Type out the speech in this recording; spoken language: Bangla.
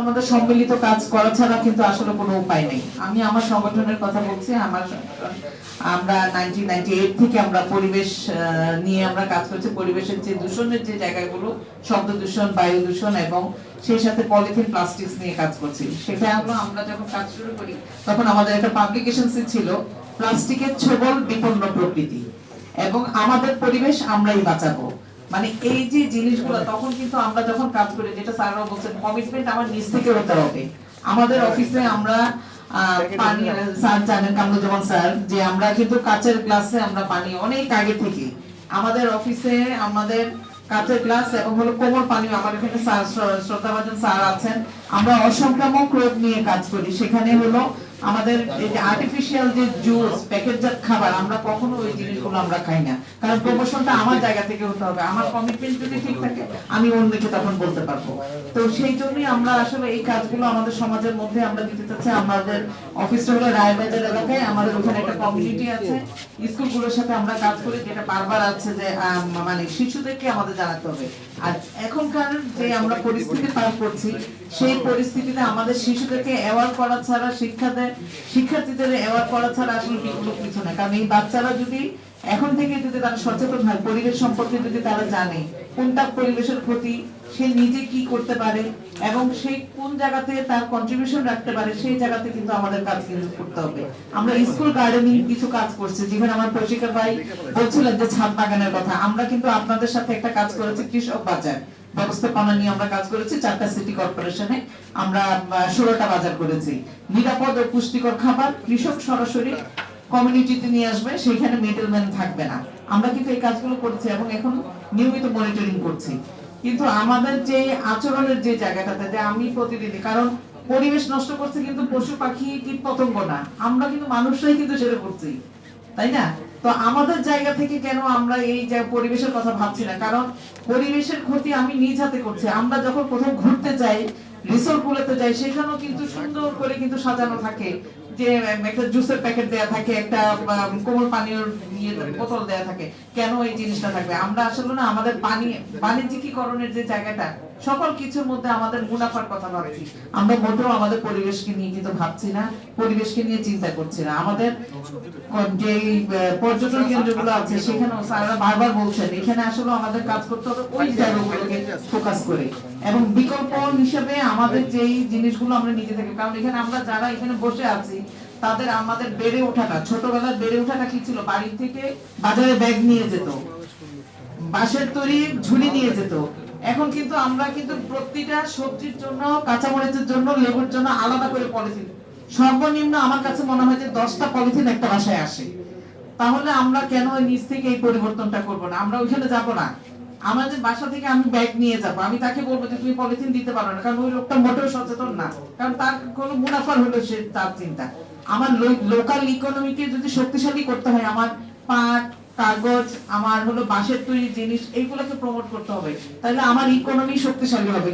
আমাদের সম্মিলিত কাজ করা ছাড়া কিন্তু আসলে কোনো উপায় নেই। আমি আমার সংগঠনের কথা বলছি, আমার, আমরা নাইনটিন থেকে আমরা পরিবেশ নিয়ে আমরা কাজ করছি। পরিবেশের যে দূষণের যে জায়গাগুলো, শব্দ দূষণ, বায়ু দূষণ এবং সেই সাথে পলিথিন প্লাস্টিক্স নিয়ে কাজ করছি। সেটা হলো আমরা যখন কাজ শুরু করি, তখন আমাদের একটা পাবলিকেশন ছিল, প্লাস্টিকের ছবল বিপন্ন প্রকৃতি এবং আমাদের পরিবেশ আমরাই বাঁচাবো। মানে এই যে জিনিসগুলো তখন কিন্তু আমরা যখন কাজ করি যেটা স্যাররা বলছেন কমিটমেন্ট আমার নিজ থেকে হতে হবে। আমাদের অফিসে আমরা পানি স্যার জানেন কামরুজ্জামান স্যার যে আমরা কিন্তু কাচের গ্লাসে আমরা পানি অনেক আগে থেকে আমাদের অফিসে আমাদের কাচের গ্লাস এবং হলো কোমল পানি আমার এখানে স্যার শ্রদ্ধাভাজন স্যার আছেন। আমরা অসংক্রামক রোগ নিয়ে কাজ করি। সেখানে হলো আমাদের এই যে আর্টিফিশিয়াল যে জুস প্যাকেটজাত খাবার, আমরা কখনো ওই জিনিসগুলো আমরা খাই না। কারণ প্রমোশনটা আমার জায়গা থেকে হতে হবে। আমার কমিটমেন্ট যদি ঠিক থাকে, আমি অন্যকে তখন বলতে পারব। তো সেই জন্যই আমরা আসলে এই কাজগুলো আমাদের সমাজের মধ্যে আমরা দিতে চাচ্ছি। আমাদের অফিসটা হলো রায়বাজার এলাকায়। আমাদের ওখানে একটা কমিউনিটি আছে। স্কুলগুলোর সাথে আমরা কাজ করি, যেটা বারবার আছে যে মানে শিশুদেরকে আমাদের জানাতে হবে। আর এখনকার যে আমরা পরিস্থিতি পার করছি, সেই পরিস্থিতিতে আমাদের শিশুদেরকে অ্যাওয়ার করা ছাড়া শিক্ষাদের শিক্ষার্থীদের অ্যাওয়ার করা ছাড়া আসলে বিকল্প কিছু না। কারণ এই বাচ্চারা যদি এখন থেকে যদি তারা সচেতন হয়, পরিবেশ সম্পর্কে যদি তারা জানে কোনটা পরিবেশের ক্ষতি, সে নিজে কি করতে পারে এবং সেই কোন জায়গাতে তার কন্ট্রিবিউশন রাখতে পারে, সেই জায়গাতে কিন্তু আমাদের কাজ কিন্তু করতে হবে। আমরা স্কুল গার্ডেনিং কিছু কাজ করছি। যেখানে আমার প্রশিক্ষক ভাই বলছিলেন যে ছাদ বাগানের কথা। আমরা কিন্তু আপনাদের সাথে একটা কাজ করেছি, কৃষক বাজার। ব্যবস্থাপনা নিয়ে আমরা কাজ করেছি, চারটা সিটি কর্পোরেশনে আমরা ষোলোটা বাজার করেছি। নিরাপদ ও পুষ্টিকর খাবার, কৃষক সরাসরি কমিউনিটিতে নিয়ে আসবে সেখানে মিডলম্যান থাকবে না। আমরা কিন্তু এই কাজগুলো করছি এবং এখন নিয়মিত মনিটরিং করছি। কিন্তু আমাদের যে আচরণের যে জায়গাটাতে, যে আমি প্রতিদিনই, কারণ পরিবেশ নষ্ট করছে কিন্তু পশু পাখি কীট পতঙ্গ না। আমরা কিন্তু মানুষরাই কিন্তু সেটা করছি। তাই না? তো আমাদের জায়গা থেকে কেন আমরা এই যে পরিবেশের কথা ভাবছি না? কারণ পরিবেশের ক্ষতি আমি নিজ হাতে করছি। আমরা যখন প্রথম ঘুরতে যাই রিসোর্ট গুলোতে যাই, সেখানেও কিন্তু সুন্দর করে কিন্তু সাজানো থাকে। যে একটা জুসের প্যাকেট দেয়া থাকে, একটা কোমল পানীয় বোতল দেয়া থাকে। কেন এই জিনিসটা থাকবে? আমরা আসলে না, আমাদের পানি, বাণিজ্যিকীকরণের যে জায়গাটা সকল কিছুর মধ্যে আমাদের মুনাফার কথা ভাবছি। আমরা মোটেও আমাদের পরিবেশকে নিয়ে কিন্তু ভাবছি না, পরিবেশকে নিয়ে চিন্তা করছি না। আমাদের যে পর্যটন কেন্দ্রগুলো আছে, সেখানেও স্যাররা বারবার বলছেন, এখানে আসলে আমাদের কাজ করতে হবে ওই জায়গাগুলোকে ফোকাস করে। এবং বিকল্প হিসেবে আমাদের যেই জিনিসগুলো আমরা নিজে থেকে, কারণ এখানে আমরা যারা এখানে বসে আছি, তাদের আমাদের বেড়ে ওঠাটা ছোটবেলার বেড়ে ওঠাটা কি ছিল? বাড়ি থেকে বাজারে ব্যাগ নিয়ে যেত, বাঁশের তৈরি ঝুলি নিয়ে যেত এখন কিন্তু আমরা কিন্তু প্রতিটা সবজির জন্য, কাঁচামরিচের জন্য, লেবুর জন্য আলাদা করে পলিথিন। সর্বনিম্ন আমার কাছে মনে হয় যে দশটা পলিথিন একটা বাসায় আসে। তাহলে আমরা কেন নিচ থেকে এই পরিবর্তনটা করব না? আমরা ওইখানে যাব না। আমাদের বাসা থেকে আমি ব্যাগ নিয়ে যাব, আমি তাকে বলব যে তুমি পলিথিন দিতে পারো না, কারণ ওই লোকটা মোটেও সচেতন না। কারণ তার কোনো মুনাফার হলো সে তার চিন্তা। আমার লোকাল ইকোনমিকে যদি শক্তিশালী করতে হয়, আমার পাট কাগজ, আমার হলো বাঁশের তৈরি জিনিস, এইগুলোকে প্রমোট করতে হবে। তাহলে আমার ইকোনমি শক্তিশালী হবে।